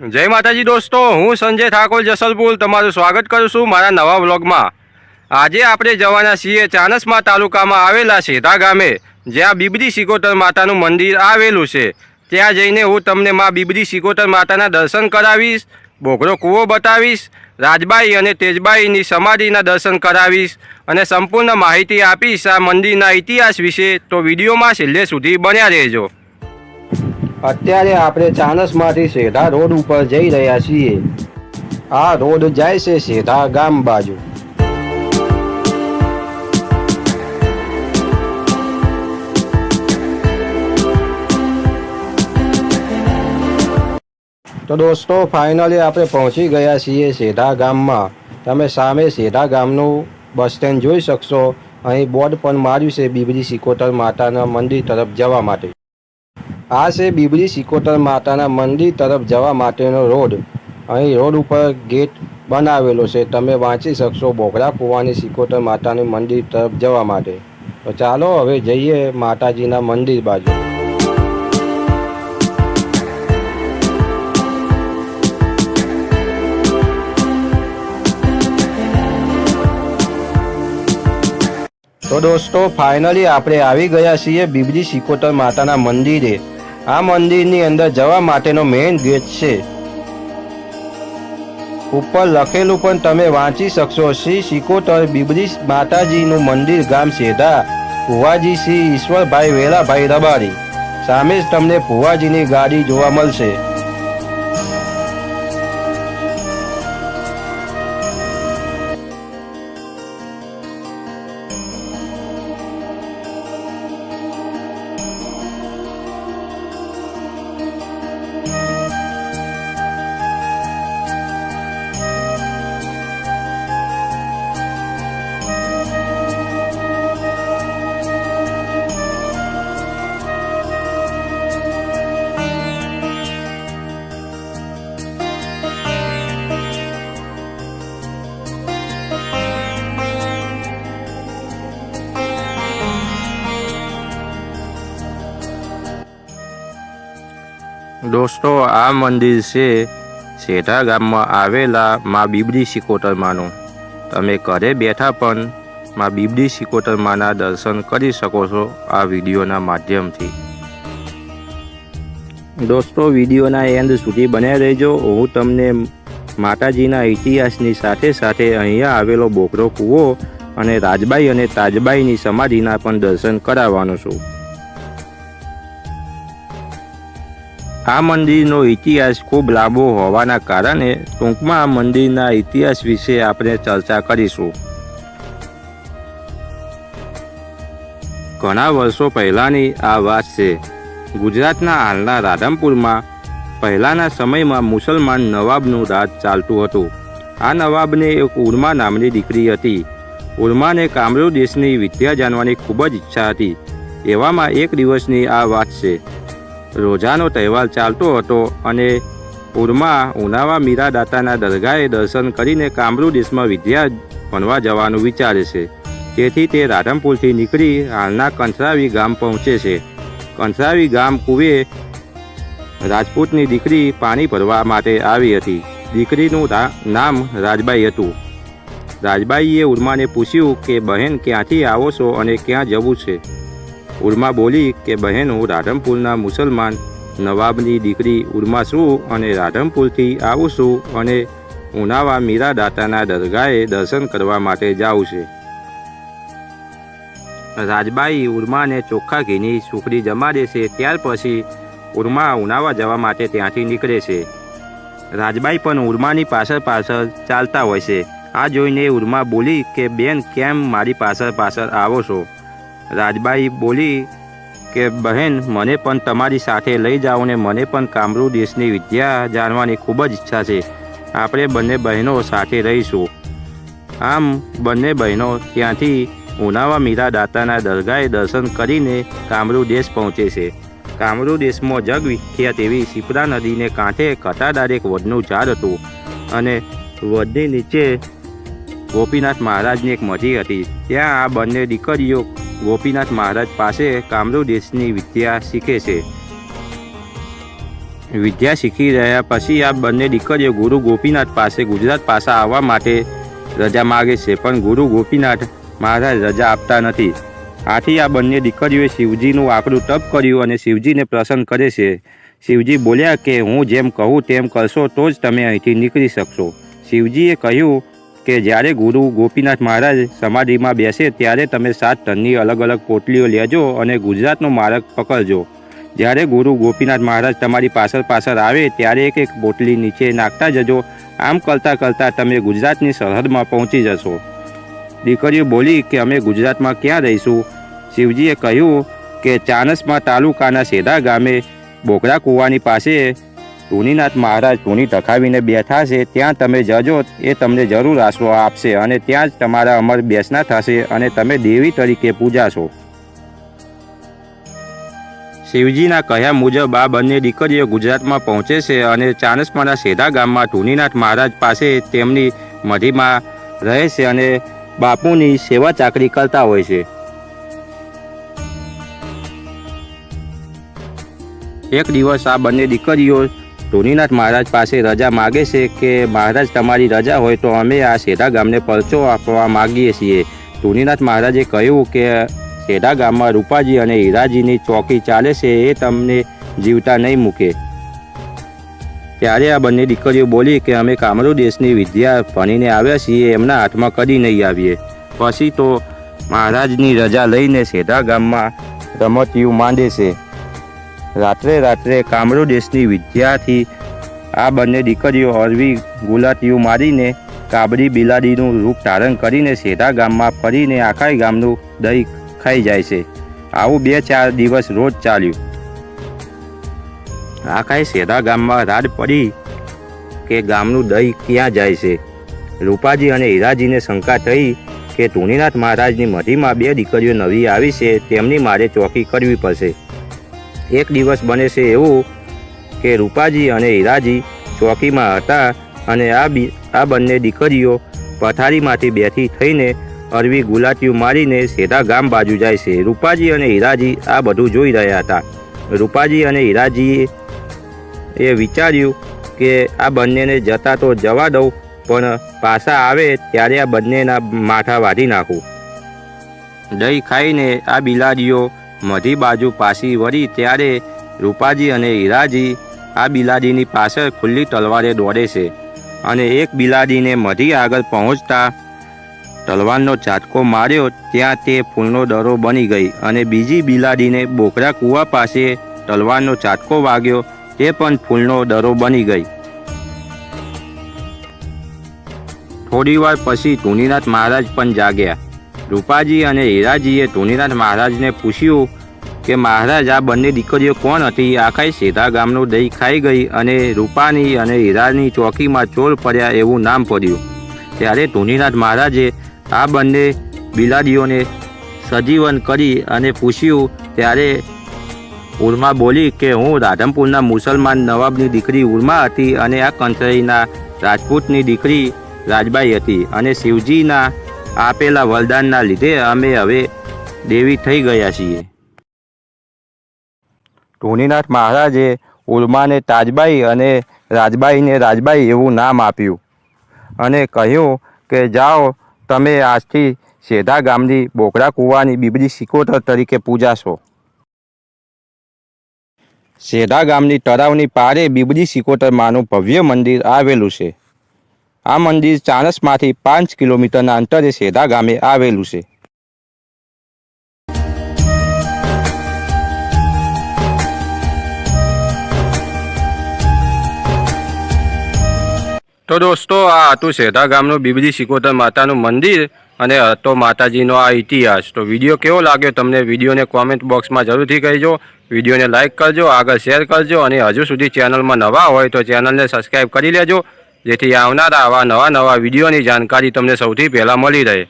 જય માતાજી દોસ્તો, હું સંજય ઠાકોર જસલપુર. તમારું સ્વાગત કરું છું મારા નવા વ્લોગમાં. આજે આપણે જવાના છીએ ચાણસ્મા તાલુકામાં આવેલા સેધા ગામે, જ્યાં બીબડી સિકોતર માતાનું મંદિર આવેલું છે. ત્યાં જઈને હું તમને માં બીબડી સિકોતર માતાના દર્શન કરાવીશ બોઘરો કૂવો બતાવીશ, રાજબાઈ અને તેજબાઈની સમાધિના દર્શન કરાવીશ અને સંપૂર્ણ માહિતી આપીશ આ મંદિરના ઇતિહાસ વિશે. તો વિડીયોમાં છેલ્લે સુધી બન્યા રહેજો. અત્યારે આપણે ચાણસમાંથી સેધા રોડ ઉપર જઈ રહ્યા છીએ. આ રોડ જાય છે શેઢા ગામ બાજુ. તો દોસ્તો ફાઇનલી આપણે પહોંચી ગયા છીએ સેધા ગામમાં. તમે સામે શેઢા ગામનું બસ સ્ટેન્ડ જોઈ શકશો. અહીં બોર્ડ પણ માર્યું છે બીબરી સિકોતર માતાના મંદિર તરફ જવા માટે. આ છે બીબલી સિકોતર માતાના મંદિર તરફ જવા માટેનો રોડ. અહીં રોડ ઉપર ગેટ બનાવેલો છે. તમે વાંચી શકશો બોગરા કુવાની સિકોતર માતાનું મંદિર તરફ જવા માટે. તો ચાલો હવે જઈએ માતાજીના મંદિર બાજુ. તો દોસ્તો ફાઇનલી આપણે આવી ગયા છીએ બીબલી સિકોતર માતાના મંદિરે. આ મંદિરની અંદર જવા માટેનો મેઇન ગેટ છે. ઉપર લખેલું પણ તમે વાંચી શકશો, શ્રી સિકોતર બિબરી માતાજીનું મંદિર ગામ સેધા ભુવાજી શ્રી ઈશ્વરભાઈ વેલાભાઈ રબારી. સામે જ તમને ભુવાજીની ગાડી જોવા મળશે. દોસ્તો, આ મંદિર છે શેઠા ગામમાં આવેલા મા બીબડી શિકોટરમાનું તમે ઘરે બેઠા પણ મા બીબડી શિકોટરમાના દર્શન કરી શકો છો આ વિડીયોના માધ્યમથી. દોસ્તો, વિડીયોના એન્ડ સુધી બન્યા રહેજો. હું તમને માતાજીના ઇતિહાસની સાથે સાથે અહીંયા આવેલો બોકરો કૂવો અને રાજબાઈ અને તાજબાઈની સમાધિના પણ દર્શન કરાવવાનો છું. આ મંદિરનો ઇતિહાસ ખૂબ લાંબો હોવાના કારણે ટૂંકમાં આ મંદિરના ઇતિહાસ વિશે આપણે ચર્ચા કરીશું. ઘણા વર્ષો પહેલાંની આ વાત છે. ગુજરાતના હાલના રાધનપુરમાં પહેલાંના સમયમાં મુસલમાન નવાબનું રાજ ચાલતું હતું. આ નવાબને એક ઉર્મા નામની દીકરી હતી. ઉર્માને કામરૂ દેશની વિદ્યા જાણવાની ખૂબ જ ઈચ્છા હતી. એવામાં એક દિવસની આ વાત છે. રોજાનો તહેવાર ચાલતો હતો અને પૂરમાં ઉનાવા મીરા દાતાના દરગાહે દર્શન કરીને કામરૂ દેશમાં વિદ્યા ભણવા જવાનું વિચારે છે. તેથી તે રાધનપુરથી નીકળી હાલના કંથરાવી ગામ પહોંચે છે. કંથરાવી ગામ કુવે રાજપૂતની દીકરી પાણી ભરવા માટે આવી હતી. દીકરીનું નામ રાજબાઈ હતું. રાજબાઈએ ઉર્માને પૂછ્યું કે બહેન ક્યાંથી આવો છો અને ક્યાં જવું છે? ઉર્મા બોલી કે, બહેન, રાધનપુરના મુસલમાન, નવાબની દીકરી ઉર્મા છું અને રાધનપુરથી આવું છું અને ઉનાવા મીરા દાતાના દરગાહે દર્શન કરવા માટે જાઉં છે? રાજબાઈ ઉર્માને ચોખ્ખા ઘીની સુખડી જમાડે છે, ત્યાર પછી ઉર્મા ઉનાવા જવા માટે ત્યાંથી નીકળે છે. રાજબાઈ પણ ઉર્માની પાછળ પાછળ ચાલતા હોય છે. આ જોઈને ઉર્મા બોલી કે, બેન, કેમ મારી પાછળ પાછળ આવો છો? રાજબાઈ બોલી કે, બહેન, મને પણ તમારી સાથે લઈ જાઓ ને મને પણ કામરૂ દેશની વિદ્યા જાણવાની ખૂબ જ ઈચ્છા છે. આપણે બંને બહેનો સાથે રહીશું. આમ બંને બહેનો ત્યાંથી ઉનાવા મીરા દાતાના દરગાહે દર્શન કરીને કામરૂ દેશ પહોંચે છે. કામરૂ દેશમાં જગ વિખ્યાત એવી શિપ્રા નદીને કાંઠે કટાદાર એક વડનું ઝાડ હતું અને વડની નીચે ગોપીનાથ મહારાજની એક મઢી હતી. ત્યાં આ બંને દીકરીઓ ગોપીનાથ મહારાજ પાસે કામરૂ દેશની વિદ્યા શીખે છે. વિદ્યા શીખી રહ્યા પછી આ બંને દીકરીઓ ગુરુ ગોપીનાથ પાસે ગુજરાત પાસે આવવા માટે રજા માગે છે, પણ ગુરુ ગોપીનાથ મહારાજ રજા આપતા નથી. આથી આ બંને દીકરીઓએ શિવજીનું આકરું તપ કર્યું અને શિવજીને પ્રસન્ન કરે છે. શિવજી બોલ્યા કે, હું જેમ કહું તેમ કરશો તો જ તમે અહીંથી નીકળી શકશો. શિવજીએ કહ્યું કે જ્યારે ગુરુ ગોપીનાથ મહારાજ સમાધિમાં બેસે ત્યારે તમે સાત ટનની અલગ અલગ પોટલીઓ લેજો અને ગુજરાતનો માર્ગ પકડજો. જ્યારે ગુરુ ગોપીનાથ મહારાજ તમારી પાછળ પાછળ આવે ત્યારે એક એક પોટલી નીચે નાખતા જજો. આમ કરતાં કરતાં તમે ગુજરાતની સરહદમાં પહોંચી જશો. દીકરીઓ બોલી કે અમે ગુજરાતમાં ક્યાં રહીશું? શિવજીએ કહ્યું કે ચાણસમાં તાલુકાના સેદા ગામે બોકરા કૂવાની પાસે ટુનીનાથ મહારાજ ટુની ટકાવીને બેઠા છે, ત્યાં તમે જજો, એ તમને જરૂર આશરો આપશે અને ત્યાં જ તમારા અમર બેસના થશે અને તમે દેવી તરીકે પૂજાશો શિવજીના કહ્યા મુજબ આ બંને દીકરીઓ ગુજરાતમાં પહોંચે છે અને ચાણસમાના સેધા ગામમાં ટુનીનાથ મહારાજ પાસે તેમની મઢીમાં રહે છે અને બાપુની સેવા ચાકરી કરતા હોય છે. એક દિવસ આ બંને દીકરીઓ ટોનીનાથ મહારાજ પાસે રજા માગે છે કે મહારાજ તમારી રજા હોય તો અમે આ સેધા ગામને પરચો આપવા માગીએ છીએ. ટોનીનાથ મહારાજે કહ્યું કે સેધા ગામમાં રૂપાજી અને હીરાજીની ચોકી ચાલે છે એ તમને જીવતા નહીં મૂકે. ત્યારે આ બંને દીકરીઓ બોલી કે અમે કામરૂ દેશની વિદ્યા ભણીને આવ્યા છીએ, એમના હાથમાં કદી નહીં આવીએ. પછી તો મહારાજની રજા લઈને સેધા ગામમાં રમતિયું માંડે છે. રાત્રે રાત્રે કામરો દેશની વિદ્યાથી આ બંને દીકરીઓ હળવી ગુલાટીઓ મારીને કાબરી બિલાડીનું રૂપ ધારણ કરીને સેધા ગામમાં ફરીને આખા ગામનું દહીં ખાઈ જાય છે. આવું બે ચાર દિવસ રોજ ચાલ્યું. આખાય સેધા ગામમાં રાડ પડી કે ગામનું દહીં ક્યાં જાય છે? રૂપાજી અને હીરાજીને શંકા થઈ કે ટુનીનાથ મહારાજની મઢીમાં બે દીકરીઓ નવી આવી છે, તેમની મારે ચોકી કરવી પડશે. એક દિવસ બને છે એવું કે રૂપાજી અને હીરાજી ચોકીમાં હતા અને આ આ બંને દીકરીઓ પથારીમાંથી બેઠી થઈને અરવી ગુલાટીઓ મારીને સેધા ગામ બાજુ જાય છે. રૂપાજી અને હીરાજી આ બધું જોઈ રહ્યા હતા. રૂપાજી અને હીરાજીએ એ વિચાર્યું કે આ બંનેને જતા તો જવા દઉં, પણ પાછા આવે ત્યારે આ બંનેના માથા વાઢી નાખું. દહીં ખાઈને આ બિલાડીઓ મધી બાજુ પાછી વળી ત્યારે રૂપાજી અને હીરાજી આ બિલાડીની પાછળ ખુલ્લી તલવારે દોડે છે અને એક બિલાડીને મધી આગળ પહોંચતા તલવારનો ઝાટકો માર્યો, ત્યાં તે ફૂલનો દરો બની ગઈ અને બીજી બિલાડીને બોકરા કૂવા પાસે તલવારનો ઝાટકો વાગ્યો, તે પણ ફૂલનો દરો બની ગઈ. થોડીવાર પછી ટુનીનાથ મહારાજ પણ જાગ્યા. રૂપાજી અને હીરાજીએ ધોનીનાથ મહારાજને પૂછ્યું કે, મહારાજ, આ બંને દીકરીઓ કોણ હતી? આખાય સેધા ગામનું દહીં ખાઈ ગઈ અને રૂપાની અને હીરાની ચોકીમાં ચોર પડ્યા એવું નામ પડ્યું. ત્યારે ધોનીનાથ મહારાજે આ બંને બિલાડીઓને સજીવન કરી અને પૂછ્યું, ત્યારે ઉર્મા બોલી કે, હું રાધનપુરના મુસલમાન નવાબની દીકરી ઉર્મા હતી અને આ કંથળીના રાજપૂતની દીકરી રાજબાઈ હતી અને શિવજીના આપેલા વરદાનના લીધે અમે હવે દેવી થઈ ગયા છીએ. ટોનીનાથ મહારાજે ઉર્માને તાજબાઈ અને રાજબાઈને રાજબાઈ એવું નામ આપ્યું અને કહ્યું કે, જાઓ, તમે આજથી સેધા ગામની બોકડા કૂવાની બીબડી સિકોટર તરીકે પૂજાશો. સેધા ગામની તળાવની પારે બીબડી સિકોટરમાંનું ભવ્ય મંદિર આવેલું છે. આ મંદિર ચાણસમાંથી પાંચ કિલોમીટરના અંતરે સેધા ગામે આવેલું છે. તો દોસ્તો, આ હતું સેધા ગામનું બીબડી સિકોતર માતાનું મંદિર અને હતો માતાજીનો આ ઇતિહાસ. તો વીડિયો કેવો લાગ્યો તમને વિડીયોને કોમેન્ટ બોક્સમાં જરૂરથી કહેજો. વિડીયોને લાઇક કરજો, આગળ શેર કરજો અને હજુ સુધી ચેનલમાં નવા હોય તો ચેનલને સબસ્ક્રાઈબ કરી લેજો. જેથી આવનારા આવા નવા નવા વિડીયોની જાણકારી તમને સૌથી પહેલાં મળી રહે.